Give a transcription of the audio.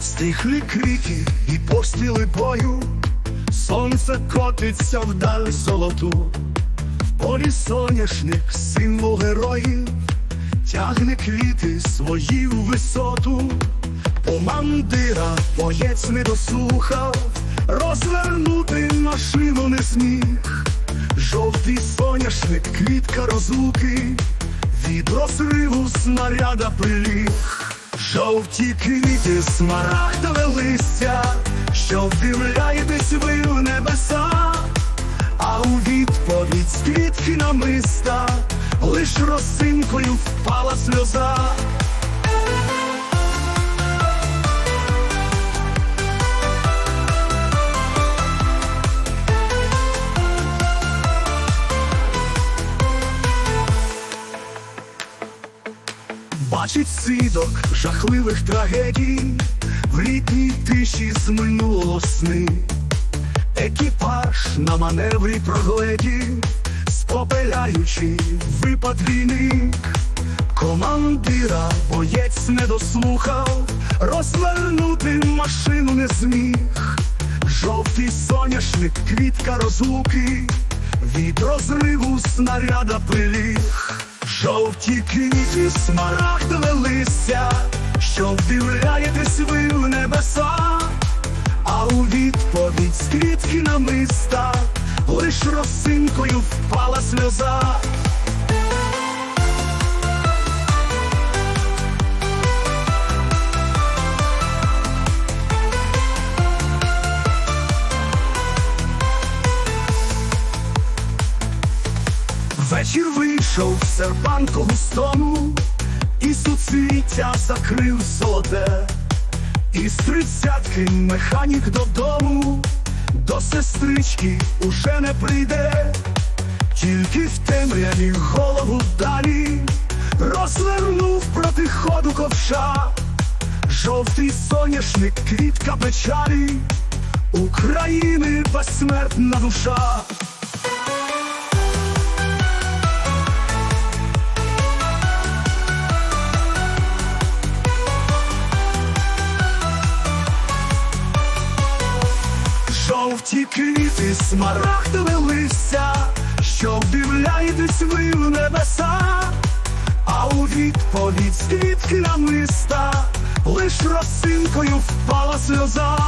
Стихли крики і постріли бою, сонце котиться вдаль золоту, полі соняшник, символ героїв, тягне квіти свої в висоту, командира боєць не дослухав, розвернути машину не зміг, жовтий соняшник, квітка розлуки, від розриву снаряда приліг. Жовті квіти, смарагдове листя, що вдивляєтесь ви в небеса, а у відповідь з квітки намиста, лиш росинкою впала сльоза. Бачить свідок жахливих трагедій в літній тиші з минулого сни. Екіпаж на маневрі прогледів, спопеляючи випад війни. Командира боєць не дослухав, розвернути машину не зміг. Жовтий соняшник, квітка розлуки, від розриву снаряда приліг. Жовті квіти, смарагдове листя, що вдивляєтесь ви в небеса, а у відповідь з квітки намиста, лиш росинкою впала сльоза. Вечір вийшов в серпанку густому, і суцвіття закрив золоте, із тридцятки механік додому, до сестрички уже не прийде, тільки в темряві голову далі розвернув проти ходу ковша, жовтий соняшник, квітка печалі, України безсмертна душа. Жовті квіти, смарагдове листя, що вдивляєтесь ви в небеса, а у відповідь з квітки намиста, лиш росинкою впала сльоза.